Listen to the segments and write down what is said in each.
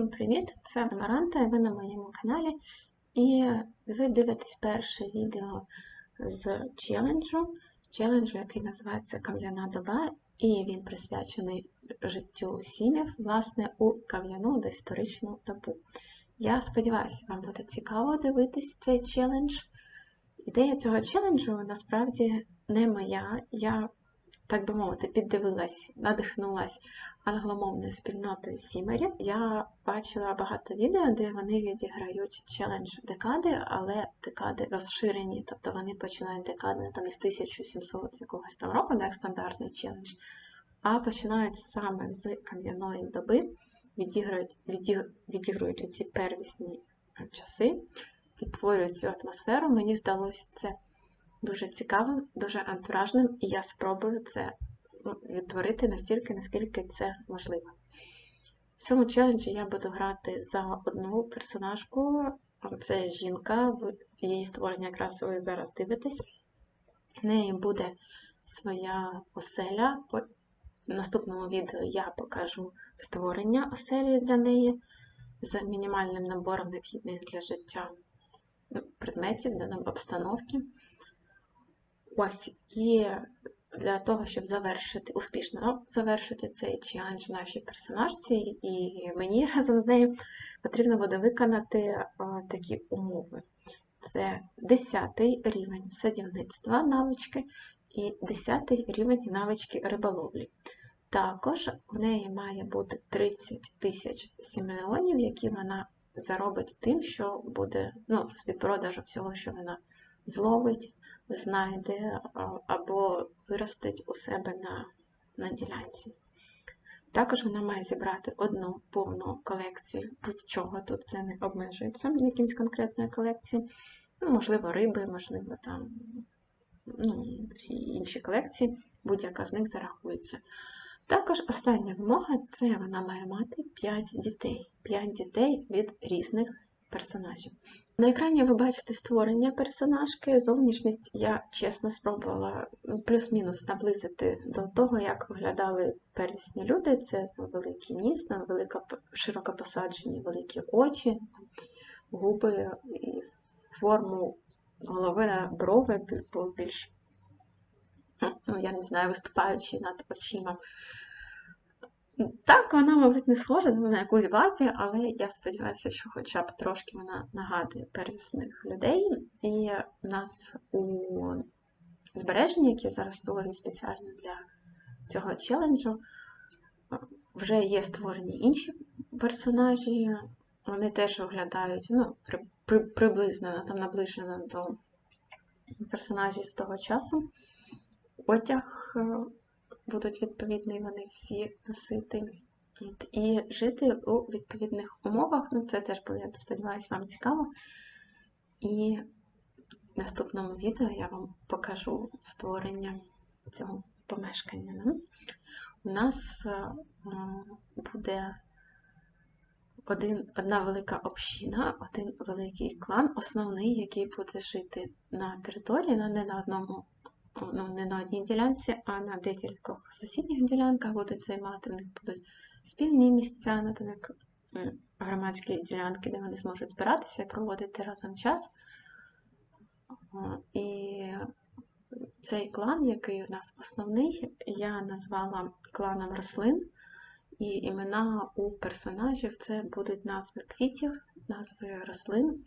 привіт! Це Амаранта, і ви на моєму каналі. І ви дивитесь перше відео з челенджу, челенджу, який називається Кам'яна доба, і він присвячений життю сім'їв, власне, у кам'яну доісторичну добу. Я сподіваюся, вам буде цікаво дивитись цей челендж. Ідея цього челенджу насправді не моя. Я так би мовити, піддивилась, надихнулась англомовною спільнотою Сімері. Я бачила багато відео, де вони відіграють челендж декади, але декади розширені, тобто вони починають декади там із 1700 якогось там року, як стандартний челендж, а починають саме з кам'яної доби, відіграють, відіг, відіграють ці первісні часи, відтворюють цю атмосферу. Мені здалося це дуже цікавим, дуже антуражним, і я спробую це ну, відтворити настільки, наскільки це можливо. В цьому челенджі я буду грати за одну персонажку. Це жінка, її створення якраз ви зараз дивитесь. В неї буде своя оселя. В наступному відео я покажу створення оселі для неї з мінімальним набором необхідних для життя ну, предметів, для обстановки. Ось, і для того, щоб завершити, успішно завершити цей челендж нашій персонажці, і мені разом з нею потрібно буде виконати о, такі умови. Це 10 рівень садівництва навички і 10 рівень навички риболовлі. Також в неї має бути 30 тисяч сімеонів, які вона заробить тим, що буде ну, з продажу всього, що вона зловить, знайде або виростить у себе на, на ділянці. Також вона має зібрати одну повну колекцію, будь-чого тут це не обмежується якимось конкретною колекцією. Ну, Можливо, риби, можливо, там ну, всі інші колекції, будь-яка з них зарахується. Також остання вимога це вона має мати 5 дітей. 5 дітей від різних персонажів. На екрані ви бачите створення персонажки. Зовнішність я чесно спробувала плюс-мінус наблизити до того, як виглядали первісні люди. Це великий ніс, велика, широко посаджені великі очі, губи і форму голови брови більш, ну, я не знаю, виступаючи над очима. Так, вона, мабуть, не схожа на якусь Барбі, але я сподіваюся, що хоча б трошки вона нагадує первісних людей. І в нас у збереженні, яке я зараз створюю спеціально для цього челенджу, вже є створені інші персонажі. Вони теж оглядають ну, при, при, приблизно там наближено до персонажів того часу. Одяг е, будуть відповідні вони всі носити. І жити у відповідних умовах. Ну, це теж буде, я сподіваюся, вам цікаво. І в наступному відео я вам покажу створення цього помешкання. У нас е, буде один, одна велика община, один великий клан, основний, який буде жити на території, але не на одному ну, не на одній ділянці, а на декількох сусідніх ділянках будуть займати, в них будуть спільні місця, на там як громадські ділянки, де вони зможуть збиратися і проводити разом час. І цей клан, який у нас основний, я назвала кланом рослин, і імена у персонажів це будуть назви квітів, назви рослин.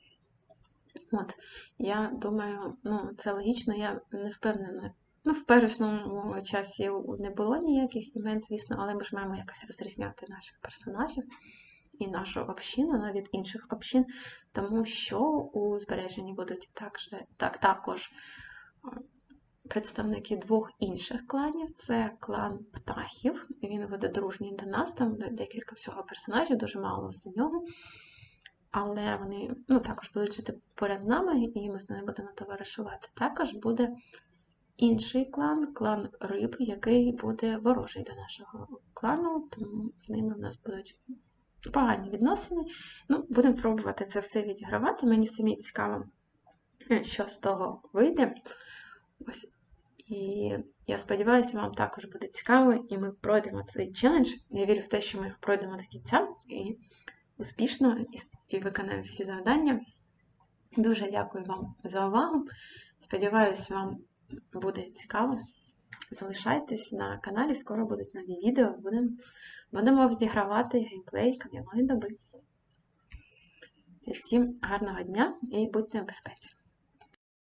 От, Я думаю, ну, це логічно, я не впевнена. Ну, в пересному часі не було ніяких імен, звісно, але ми ж маємо якось розрізняти наших персонажів і нашу общину від інших общин, тому що у збереженні будуть також, так, також представники двох інших кланів. Це клан птахів, він буде дружній до нас, там декілька всього персонажів, дуже мало з нього але вони ну, також будуть жити поряд з нами, і ми з ними будемо товаришувати. Також буде інший клан, клан риб, який буде ворожий до нашого клану, тому з ними в нас будуть погані відносини. Ну, Будемо пробувати це все відігравати. Мені самі цікаво, що з того вийде. Ось. І я сподіваюся, вам також буде цікаво, і ми пройдемо цей челендж. Я вірю в те, що ми пройдемо до кінця. І успішно і, і виконаю всі завдання. Дуже дякую вам за увагу. Сподіваюсь, вам буде цікаво. Залишайтесь на каналі, скоро будуть нові відео. Будемо, будемо відігравати геймплей кам'яної доби. Всім гарного дня і будьте в безпеці!